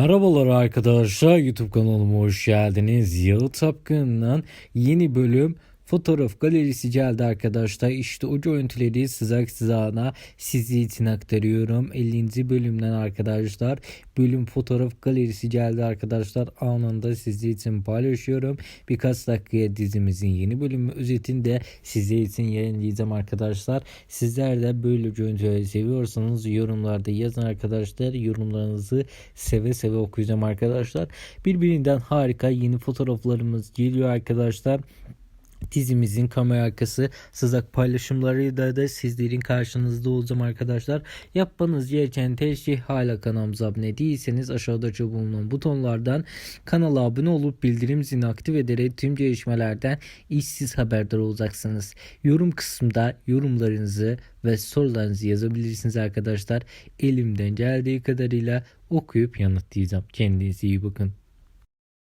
Merhabalar arkadaşlar YouTube kanalıma hoş geldiniz. Yağı Tapkın'dan yeni bölüm fotoğraf galerisi geldi arkadaşlar. İşte o görüntüleri sıcak sıcağına sizi için aktarıyorum. 50. bölümden arkadaşlar bölüm fotoğraf galerisi geldi arkadaşlar. Anında sizi için paylaşıyorum. Birkaç dakikaya dizimizin yeni bölümü özetini de size için yayınlayacağım arkadaşlar. Sizler de böyle görüntüleri seviyorsanız yorumlarda yazın arkadaşlar. Yorumlarınızı seve seve okuyacağım arkadaşlar. Birbirinden harika yeni fotoğraflarımız geliyor arkadaşlar. Dizimizin kamera arkası sızak paylaşımlarıyla da sizlerin karşınızda olacağım arkadaşlar. Yapmanız gereken tek şey hala kanalımıza abone değilseniz aşağıda bulunan butonlardan kanala abone olup bildirim zilini aktif ederek tüm gelişmelerden işsiz haberdar olacaksınız. Yorum kısmında yorumlarınızı ve sorularınızı yazabilirsiniz arkadaşlar. Elimden geldiği kadarıyla okuyup yanıtlayacağım. Kendinize iyi bakın.